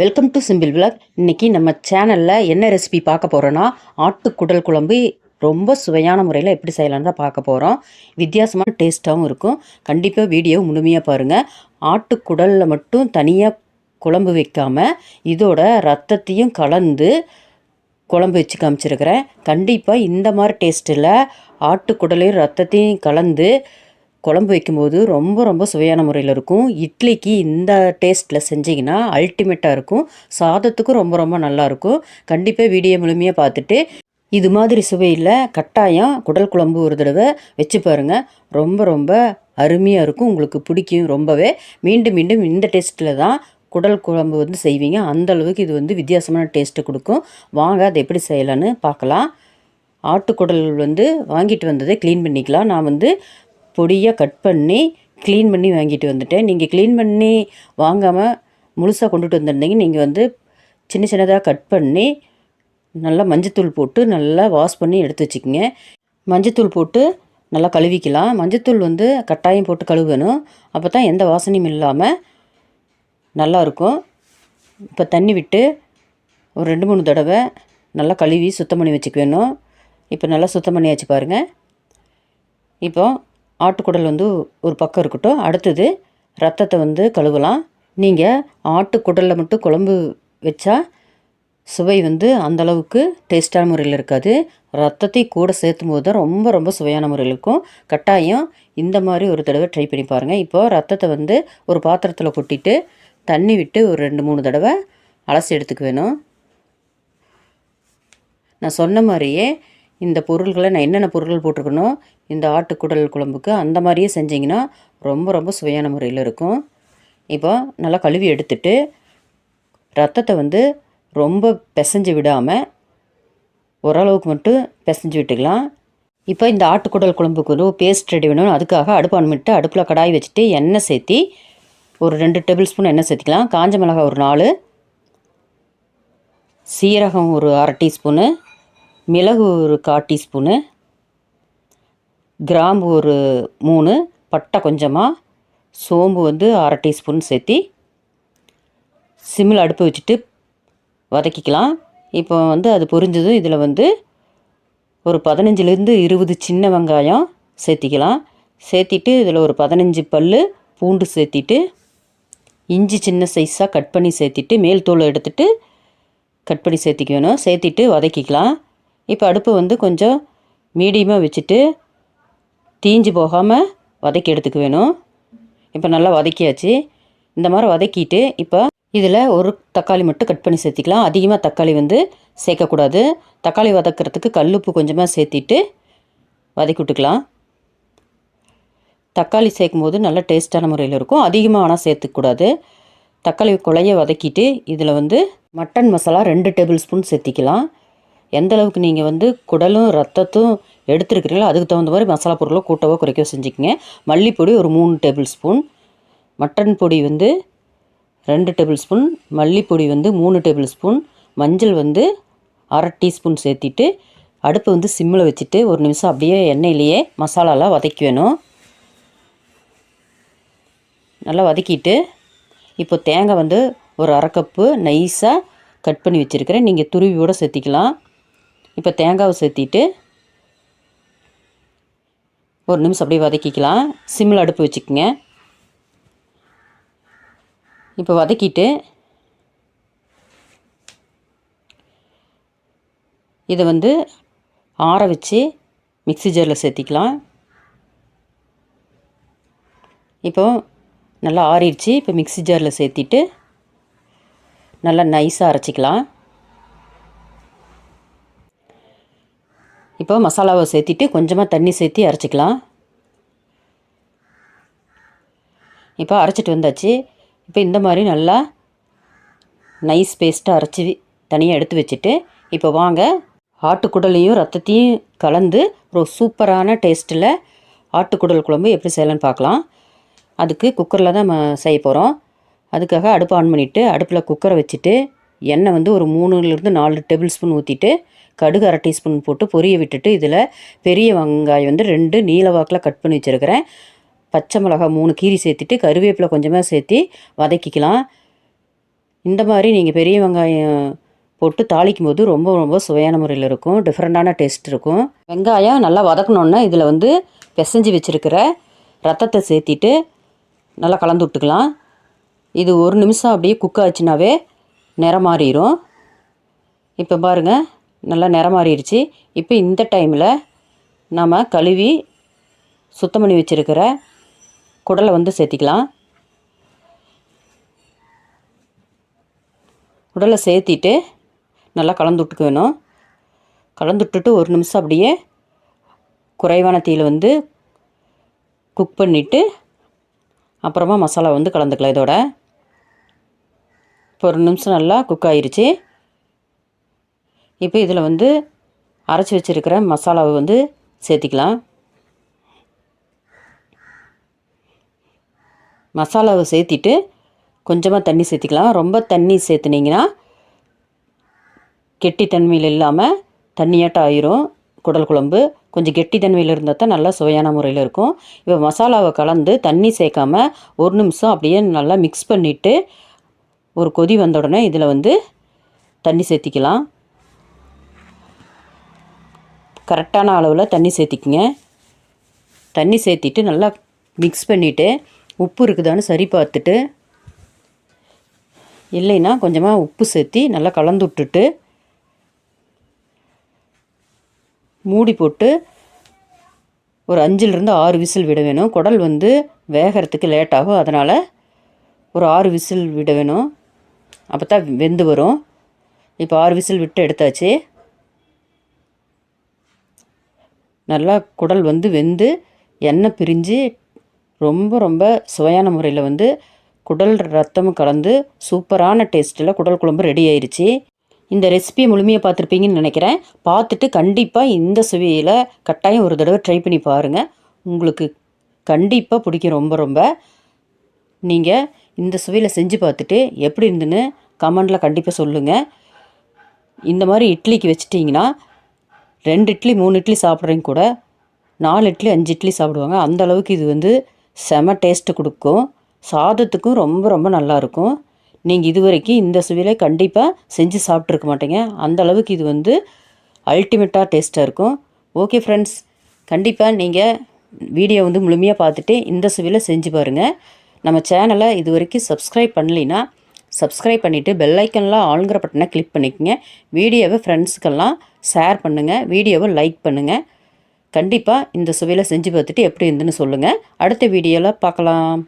Welcome to simple vlog இன்றைக்கி நம்ம சேனலில் என்ன ரெசிபி பார்க்க போகிறோன்னா ஆட்டுக்குடல் குழம்பு ரொம்ப சுவையான முறையில் எப்படி செய்யலாம்னு தான் பார்க்க போகிறோம் வித்தியாசமான டேஸ்ட்டாகவும் இருக்கும். கண்டிப்பாக வீடியோ முழுமையாக பாருங்கள் ஆட்டுக்குடலில் மட்டும் தனியாக குழம்பு வைக்காமல் இதோட ரத்தத்தையும் கலந்து குழம்பு வச்சு காமிச்சிருக்கிறேன். கண்டிப்பாக இந்த மாதிரி டேஸ்ட்டில் ஆட்டுக்குடலையும் ரத்தத்தையும் கலந்து குழம்பு வைக்கும்போது ரொம்ப ரொம்ப சுவையான முறையில் இருக்கும். இட்லிக்கு இந்த டேஸ்ட்டில் செஞ்சிங்கன்னா அல்டிமேட்டாக இருக்கும். சாதத்துக்கும் ரொம்ப ரொம்ப நல்லாயிருக்கும் கண்டிப்பாக வீடியோ முழுமையாக பார்த்துட்டு இது மாதிரி சுவையில் கட்டாயம் குடல் குழம்பு ஒரு தடவை வச்சு பாருங்கள் ரொம்ப ரொம்ப அருமையாக இருக்கும். உங்களுக்கு பிடிக்கும் ரொம்பவே. மீண்டும் மீண்டும் இந்த டேஸ்ட்டில் தான் குடல் குழம்பு வந்து செய்வீங்க. அந்த அளவுக்கு இது வந்து வித்தியாசமான டேஸ்ட்டு கொடுக்கும். வாங்க அதை எப்படி செய்யலான்னு பார்க்கலாம். ஆட்டுக்குடல் வந்து வாங்கிட்டு வந்ததை க்ளீன் பண்ணிக்கலாம். நான் வந்து பொடியாக கட் பண்ணி க்ளீன் பண்ணி வாங்கிட்டு வந்துட்டேன் நீங்கள் க்ளீன் பண்ணி வாங்காமல் முழுசாக கொண்டுட்டு வந்திருந்தீங்க நீங்கள் வந்து சின்ன சின்னதாக கட் பண்ணி நல்லா மஞ்சத்தூள் போட்டு நல்லா வாஷ் பண்ணி எடுத்து வச்சுக்கோங்க. மஞ்சத்தூள் போட்டு நல்லா கழுவிக்கலாம். மஞ்சத்தூள் வந்து கட்டாயம் போட்டு கழுவணும். அப்போ தான் எந்த வாசனையும் இல்லாமல் நல்லாயிருக்கும் இப்போ தண்ணி விட்டு ஒரு ரெண்டு மூணு தடவை நல்லா கழுவி சுத்தம் பண்ணி வச்சுக்க வேணும். இப்போ நல்லா சுத்தம் பண்ணியாச்சு பாருங்கள் இப்போ ஆட்டுக்குடல் வந்து ஒரு பக்கம் இருக்கட்டும். அடுத்தது ரத்தத்தை வந்து கழுவலாம். நீங்கள் ஆட்டுக்குடலில் மட்டும் குழம்பு வச்சா சுவை வந்து அந்தளவுக்கு டேஸ்டான முறையில் இருக்காது. ரத்தத்தை கூட சேர்த்தும் போது தான் ரொம்ப ரொம்ப சுவையான முறையில் இருக்கும். கட்டாயம் இந்த மாதிரி ஒரு தடவை ட்ரை பண்ணி பாருங்கள் இப்போது ரத்தத்தை வந்து ஒரு பாத்திரத்தில் கொட்டிட்டு தண்ணி விட்டு ஒரு ரெண்டு மூணு தடவை அலசி எடுத்துக்க வேணும். நான் சொன்ன மாதிரியே இந்த பொருள்களை நான் என்னென்ன பொருள் போட்டிருக்கணும் இந்த ஆட்டுக்குடல் குழம்புக்கு அந்த மாதிரியே செஞ்சிங்கன்னா ரொம்ப ரொம்ப சுவையான முறையில் இருக்கும். இப்போ நல்லா கழுவி எடுத்துட்டு ரத்தத்தை வந்து ரொம்ப பிசைஞ்சு விடாமல் ஓரளவுக்கு மட்டும் பிசைஞ்சு விட்டுக்கலாம். இப்போ இந்த ஆட்டுக்குடல் குழம்புக்கு ஒரு பேஸ்ட் ரெடி வேணும் அதுக்காக அடுப்பு அனுப்பிட்டு அடுப்பில் கடாய் வச்சுட்டு எண்ணெய் சேர்த்தி ஒரு ரெண்டு டேபிள் ஸ்பூன் எண்ணெய் சேர்த்திக்கலாம். காஞ்ச மிளகாய் ஒரு நாலு சீரகம் ஒரு அரை டீஸ்பூனு மிளகு ஒரு கால் டீஸ்பூனு கிராம்பு ஒரு மூணு பட்டை கொஞ்சமாக சோம்பு வந்து அரை டீஸ்பூன் சேர்த்தி சிம்மில் அடுப்பு வச்சுட்டு வதக்கிக்கலாம். இப்போ வந்து அது பொரிஞ்சதும் இதில் வந்து ஒரு பதினஞ்சுலேருந்து இருபது சின்ன வெங்காயம் சேர்த்திக்கலாம். சேர்த்திட்டு இதில் ஒரு பதினஞ்சு பல் பூண்டு சேர்த்திட்டு இஞ்சி சின்ன சைஸாக கட் பண்ணி சேர்த்திட்டு மேல் தோலை எடுத்துட்டு கட் பண்ணி சேர்த்திக்க வேணும் சேர்த்திட்டு வதக்கிக்கலாம். இப்போ அடுப்பு வந்து கொஞ்சம் மீடியமாக வச்சுட்டு தீஞ்சு போகாமல் வதக்கி எடுத்துக்க வேணும். இப்போ நல்லா வதக்கியாச்சு. இந்த மாதிரி வதக்கிட்டு இப்போ இதில் ஒரு தக்காளி மட்டும் கட் பண்ணி சேர்த்திக்கலாம். அதிகமாக தக்காளி வந்து சேர்க்கக்கூடாது தக்காளி வதக்கிறதுக்கு கல்லுப்பு கொஞ்சமாக சேர்த்திட்டு வதக்கி விட்டுக்கலாம். தக்காளி சேர்க்கும் போது நல்லா டேஸ்ட்டான முறையில் இருக்கும். அதிகமாக ஆனால் சேர்த்துக்கூடாது தக்காளி குழைய வதக்கிட்டு இதில் வந்து மட்டன் மசாலா ரெண்டு டேபிள் ஸ்பூன் சேர்த்திக்கலாம். எந்த அளவுக்கு நீங்கள் வந்து குடலும் ரத்தத்தும் எடுத்துருக்கிறீங்களோ அதுக்கு தகுந்த மாதிரி மசாலா பொருளை கூட்டவோ குறைக்கவோ செஞ்சுக்கங்க. மல்லிப்பொடி ஒரு மூணு டேபிள் ஸ்பூன். மட்டன் பொடி வந்து ரெண்டு டேபிள் ஸ்பூன். மல்லிப்பொடி வந்து மூணு டேபிள் ஸ்பூன். மஞ்சள் வந்து அரை டீஸ்பூன் சேர்த்திட்டு அடுப்பை வந்து சிம்மில் வச்சுட்டு ஒரு நிமிஷம் அப்படியே எண்ணெயிலேயே மசாலாலாம் வதக்கி வேணும் நல்லா வதக்கிட்டு இப்போ தேங்காய் வந்து ஒரு அரை கப்பு நைஸாக கட் பண்ணி வச்சுருக்கிறேன். நீங்கள் துருவியோடு சேர்த்திக்கலாம். இப்போ தேங்காவை சேர்த்திட்டு ஒரு நிமிஷம் அப்படியே வதக்கிக்கலாம். சிம்மில் அடுப்பு வச்சுக்கோங்க. இப்போ வதக்கிட்டு இதை வந்து ஆற வச்சு மிக்ஸி ஜாரில் சேர்த்திக்கலாம். இப்போ நல்லா ஆறிடுச்சு. இப்போ மிக்ஸி ஜாரில் சேர்த்திட்டு நல்லா நைஸாக அரைச்சிக்கலாம். இப்போ மசாலாவை சேர்த்திட்டு கொஞ்சமாக தண்ணி சேர்த்தி அரைச்சிக்கலாம். இப்போ அரைச்சிட்டு வந்தாச்சு. இப்போ இந்த மாதிரி நல்லா நைஸ் பேஸ்ட்டாக அரைச்சி தனியாக எடுத்து வச்சுட்டு இப்போ வாங்க ஆட்டுக்குடலையும் ரத்தத்தையும் கலந்து ஒரு சூப்பரான டேஸ்ட்டில் ஆட்டுக்குடல் குழம்பு எப்படி செய்யலான்னு பார்க்கலாம். அதுக்கு குக்கரில் தான் நம்ம செய்ய போகிறோம். அதுக்காக அடுப்பு ஆன் பண்ணிவிட்டு அடுப்பில் குக்கரை வச்சுட்டு எண்ணெய் வந்து ஒரு மூணுலேருந்து நாலு டேபிள் ஸ்பூன் ஊற்றிட்டு கடுகு அரை டீஸ்பூன் போட்டு பொரிய விட்டுட்டு இதில் பெரிய வெங்காயம் வந்து ரெண்டு நீல வாக்கில் கட் பண்ணி வச்சுருக்கிறேன். பச்சை மிளகாய் மூணு கீரி சேர்த்துட்டு கருவேப்பிலை கொஞ்சமாக சேர்த்து வதக்கிக்கலாம். இந்த மாதிரி நீங்கள் பெரிய வெங்காயம் போட்டு தாளிக்கும் போது ரொம்ப ரொம்ப சுவையான முறையில் இருக்கும். டிஃப்ரெண்ட்டான டேஸ்ட் இருக்கும். வெங்காயம் நல்லா வதக்கணுன்னா இதில் வந்து பிசைஞ்சு வச்சுருக்கிற ரத்தத்தை சேர்த்திட்டு நல்லா கலந்து விட்டுக்கலாம். இது ஒரு நிமிஷம் அப்படியே குக் ஆச்சுனாவே நிறம் மாறிடும் இப்போ பாருங்கள் நல்லா நிறம் மாறிடுச்சு இப்போ இந்த டைமில் நாம் கழுவி சுத்தம் பண்ணி வச்சுருக்கிற குடலை வந்து சேர்த்திக்கலாம். குடலை சேர்த்திட்டு நல்லா கலந்து விட்டுக்க வேணும். கலந்து விட்டுட்டு ஒரு நிமிஷம் அப்படியே குறைவான தீயில் வந்து குக் பண்ணிவிட்டு அப்புறமா மசாலா வந்து கலந்துக்கலாம் இதோட. இப்போ ஒரு நிமிஷம் நல்லா குக் ஆயிருச்சு. இப்போ இதில் வந்து அரைச்சி வச்சுருக்கிற மசாலாவை வந்து சேர்த்திக்கலாம். மசாலாவை சேர்த்திட்டு கொஞ்சமாக தண்ணி சேர்த்திக்கலாம். ரொம்ப தண்ணி சேர்த்துனீங்கன்னா கெட்டித்தன்மையில் இல்லாமல் தண்ணியாட்டம் ஆயிரும். குடல் குழம்பு கொஞ்சம் கெட்டித்தன்மையில் இருந்தால் தான் நல்லா சுவையான முறையில் இருக்கும். இப்போ மசாலாவை கலந்து தண்ணி சேர்க்காம ஒரு நிமிஷம் அப்படியே நல்லா மிக்ஸ் பண்ணிவிட்டு ஒரு கொதி வந்த உடனே இதில் வந்து தண்ணி சேர்த்திக்கலாம். கரெக்டான அளவில் தண்ணி சேர்த்திக்குங்க. தண்ணி சேர்த்திட்டு நல்லா மிக்ஸ் பண்ணிவிட்டு உப்பு இருக்குதான்னு சரி பார்த்துட்டு இல்லைன்னா கொஞ்சமாக உப்பு சேர்த்தி நல்லா கலந்து விட்டுட்டு மூடி போட்டு ஒரு அஞ்சிலிருந்து ஆறு விசில் விட வேணும். குடல் வந்து வேகிறதுக்கு லேட் ஆகும். அதனால் ஒரு ஆறு விசில் விட வேணும். அப்போ தான் வெந்து வரும். இப்போ ஆறு விசில் விட்டு எடுத்தாச்சு. நல்லா குடல் வந்து வெந்து எண்ணெய் பிரிஞ்சு ரொம்ப ரொம்ப சுவையான முறையில் வந்து குடல் ரத்தமும் கலந்து சூப்பரான டேஸ்ட்டில் குடல் குழம்பு ரெடி ஆயிடுச்சு இந்த ரெசிபியை முழுமையாக பார்த்துருப்பீங்கன்னு நினைக்கிறேன். பார்த்துட்டு கண்டிப்பாக இந்த சுவையில் கட்டாயம் ஒரு தடவை ட்ரை பண்ணி பாருங்கள் உங்களுக்கு கண்டிப்பாக பிடிக்கும் ரொம்ப ரொம்ப. நீங்கள் இந்த சுவையில் செஞ்சு பார்த்துட்டு எப்படி இருந்துன்னு கமெண்டில் கண்டிப்பாக சொல்லுங்கள் இந்த மாதிரி இட்லிக்கு வச்சிட்டிங்கன்னா ரெண்டு இட்லி மூணு இட்லி சாப்பிட்றவங்க கூட நாலு இட்லி அஞ்சு இட்லி சாப்பிடுவாங்க. அந்த அளவுக்கு இது வந்து செம டேஸ்ட்டு கொடுக்கும். சாதத்துக்கும் ரொம்ப ரொம்ப நல்லாயிருக்கும் நீங்கள் இது வரைக்கும் இந்த சுவையில் கண்டிப்பாக செஞ்சு சாப்பிட்ருக்க மாட்டீங்க. அந்த அளவுக்கு இது வந்து அல்டிமேட்டாக டேஸ்ட்டாக இருக்கும். ஓகே ஃப்ரெண்ட்ஸ் கண்டிப்பாக நீங்கள் வீடியோ வந்து முழுமையாக பார்த்துட்டு இந்த சுவையில் செஞ்சு பாருங்கள் நம்ம சேனலை இது வரைக்கும் சப்ஸ்கிரைப் பண்ணலைன்னா சப்ஸ்கிரைப் பண்ணிவிட்டு பெல்லைக்கன்லாம் ஆளுங்கிற பட்டனை கிளிக் பண்ணிக்கோங்க. வீடியோவை ஃப்ரெண்ட்ஸுக்கெல்லாம் ஷேர் பண்ணுங்கள் வீடியோவை லைக் பண்ணுங்கள் கண்டிப்பாக இந்த சுவையில் செஞ்சு பார்த்துட்டு எப்படி இருந்துன்னு சொல்லுங்கள் அடுத்த வீடியோவில் பார்க்கலாம்.